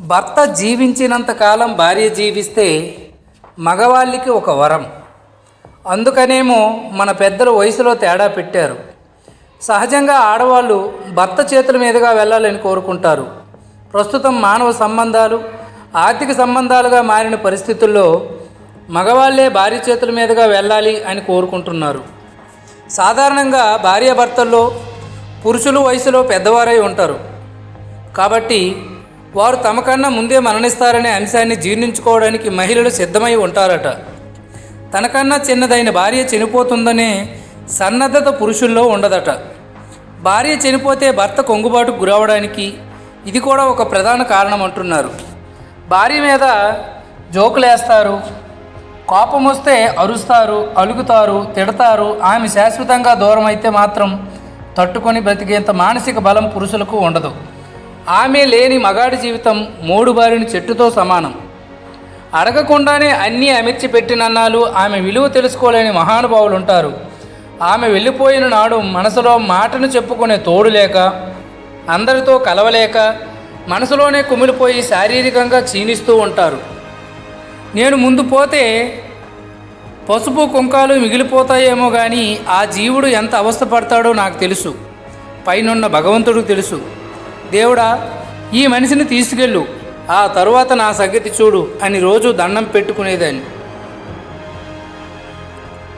భర్త జీవించినంత కాలం భార్య జీవిస్తే మగవాళ్ళకి ఒక వరం. అందుకనేమో మన పెద్దలు వయసులో తేడా పెట్టారు. సహజంగా ఆడవాళ్ళు భర్త చేతుల మీదుగా వెళ్ళాలని కోరుకుంటారు. ప్రస్తుతం మానవ సంబంధాలు ఆర్థిక సంబంధాలుగా మారిన పరిస్థితుల్లో మగవాళ్ళే భార్య చేతుల మీదుగా వెళ్ళాలి అని కోరుకుంటున్నారు. సాధారణంగా భార్యాభర్తల్లో పురుషులు వయసులో పెద్దవారై ఉంటారు. కాబట్టి వారు తమకన్నా ముందే మరణిస్తారనే అంశాన్ని జీర్ణించుకోవడానికి మహిళలు సిద్ధమై ఉంటారట. తనకన్నా చిన్నదైన భార్య చనిపోతుందనే సన్నద్ధత పురుషుల్లో ఉండదట. భార్య చనిపోతే భర్త కొంగుబాటుకు గురవడానికి ఇది కూడా ఒక ప్రధాన కారణం అంటున్నారు. భార్య మీద జోకులేస్తారు కోపం వస్తే అరుస్తారు అలుగుతారు తిడతారు ఆమె శాశ్వతంగా దూరం అయితే మాత్రం తట్టుకొని బ్రతికేంత మానసిక బలం పురుషులకు ఉండదు. ఆమె లేని మగాడి జీవితం మూడు బారిన చెట్టుతో సమానం. అడగకుండానే అన్నీ అమర్చిపెట్టినన్నాలు ఆమె విలువ తెలుసుకోలేని మహానుభావులు ఉంటారు ఆమె వెళ్ళిపోయిన నాడు మనసులో మాటను చెప్పుకునే తోడు లేక అందరితో కలవలేక మనసులోనే కుమిలిపోయి శారీరకంగా క్షీణిస్తూ ఉంటారు. నేను ముందు పోతే పసుపు కుంకాలు మిగిలిపోతాయేమో కానీ ఆ జీవుడు ఎంత అవస్థపడతాడో నాకు తెలుసు. పైనున్న భగవంతుడికి తెలుసు. దేవుడా ఈ మనిషిని తీసుకెళ్ళు. ఆ తరువాత నా సంగతి చూడు అని రోజు దండం పెట్టుకునేదాన్ని.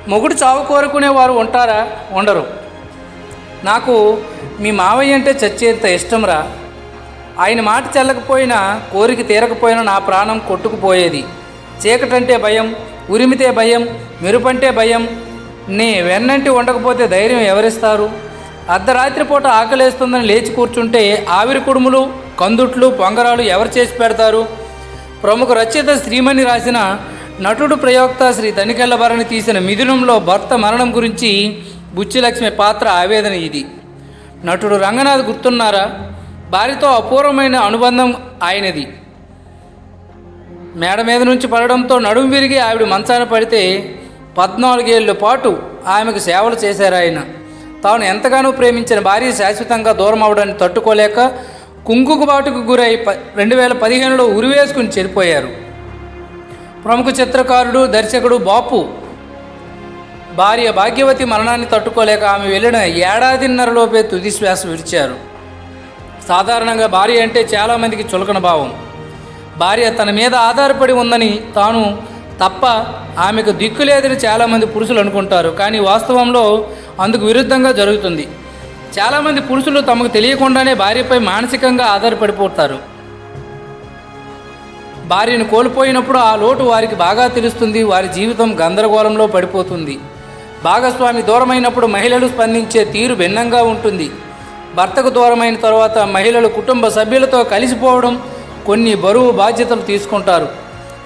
మొగుడు చావు కోరుకునే వారు ఉంటారా? ఉండరు. నాకు మీ మావయ్య అంటే చచ్చేంత ఇష్టంరా. ఆయన మాట చెల్లకపోయినా కోరిక తీరకపోయినా నా ప్రాణం కొట్టుకుపోయేది. చీకటంటే భయం ఉరిమితే భయం మెరుపంటే భయం. నీ వెన్నంటి ఉండకపోతే ధైర్యం ఎవరిస్తారు? అర్ధరాత్రి పూట ఆకలేస్తుందని లేచి కూర్చుంటే ఆవిరి కుడుములు కందుట్లు పొంగరాలు ఎవరు చేసి పెడతారు? ప్రముఖ రచయిత శ్రీమణి రాసిన నటుడు ప్రయోక్త శ్రీ తనికెళ్ళ భరణి తీసిన మిథునంలో భర్త మరణం గురించి బుచ్చిలక్ష్మి పాత్ర ఆవేదన ఇది. నటుడు రంగనాథ్ గుర్తున్నారా? భార్యతో అపూర్వమైన అనుబంధం ఆయనది. మేడ మీద నుంచి పడడంతో నడుము విరిగి ఆవిడ మంచాన పడితే పద్నాలుగేళ్ళ పాటు ఆమెకు సేవలు చేశారు ఆయన. తాను ఎంతగానో ప్రేమించిన భార్య శాశ్వతంగా దూరం అవడాన్ని తట్టుకోలేక కుంకుబాటుకు గురై ప రెండు వేల పదిహేనులో ఉరివేసుకుని చనిపోయారు ప్రముఖ చిత్రకారుడు దర్శకుడు బాపు భార్య భాగ్యవతి మరణాన్ని తట్టుకోలేక ఆమె వెళ్ళిన ఏడాదిన్నరలోపే తుది శ్వాస విడిచారు. సాధారణంగా భార్య అంటే చాలామందికి చులకన భావం. భార్య తన మీద ఆధారపడి ఉందని తాను తప్ప ఆమెకు దిక్కు లేదని చాలామంది పురుషులు అనుకుంటారు. కానీ వాస్తవంలో అందుకు విరుద్ధంగా జరుగుతుంది. చాలామంది పురుషులు తమకు తెలియకుండానే భార్యపై మానసికంగా ఆధారపడిపోతారు. భార్యను కోల్పోయినప్పుడు ఆ లోటు వారికి బాగా తెలుస్తుంది వారి జీవితం గందరగోళంలో పడిపోతుంది. భాగస్వామి దూరమైనప్పుడు మహిళలు స్పందించే తీరు భిన్నంగా ఉంటుంది. భర్తకు దూరమైన తర్వాత మహిళలు కుటుంబ సభ్యులతో కలిసిపోవడం కొన్ని బరువు బాధ్యతలు తీసుకుంటారు.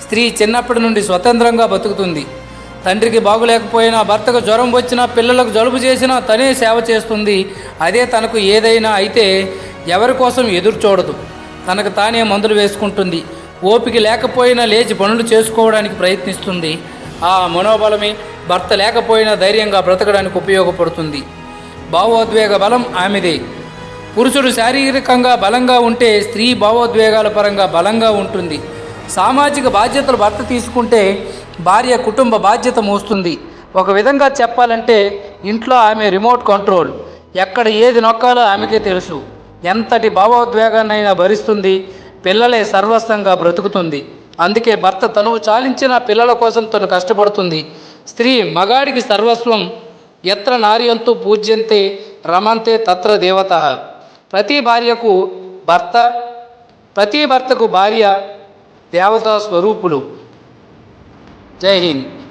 స్త్రీ చిన్నప్పటి నుండి స్వతంత్రంగా బతుకుతుంది. తండ్రికి బాగులేకపోయినా భర్తకు జ్వరం వచ్చినా పిల్లలకు జలుబు చేసినా తనే సేవ చేస్తుంది. అదే తనకు ఏదైనా అయితే ఎవరి కోసం ఎదురు చూడదు. తనకు తానే మందులు వేసుకుంటుంది. ఓపిక లేకపోయినా లేచి పనులు చేసుకోవడానికి ప్రయత్నిస్తుంది. ఆ మనోబలమే భర్త లేకపోయినా ధైర్యంగా బ్రతకడానికి ఉపయోగపడుతుంది. భావోద్వేగ బలం ఆమెదే. పురుషుడు శారీరకంగా బలంగా ఉంటే స్త్రీ భావోద్వేగాల పరంగా బలంగా ఉంటుంది. సామాజిక బాధ్యతలు భర్త తీసుకుంటే భార్య కుటుంబ బాధ్యత మోస్తుంది. ఒక విధంగా చెప్పాలంటే ఇంట్లో ఆమె రిమోట్ కంట్రోల్. ఎక్కడ ఏది నొక్కాలో ఆమెకే తెలుసు. ఎంతటి భావోద్వేగాన్నైనా భరిస్తుంది. పిల్లలే సర్వస్వంగా బ్రతుకుతుంది. అందుకే భర్త తనువు చాలించిన పిల్లల కోసం తను కష్టపడుతుంది. స్త్రీ మగాడికి సర్వస్వం. ఎత్ర నార్యంతు పూజ్యంతే రమంతే తత్ర దేవత. ప్రతి భార్యకు భర్త ప్రతి భర్తకు భార్య దేవతా స్వరూపులు. જય હિન્દ.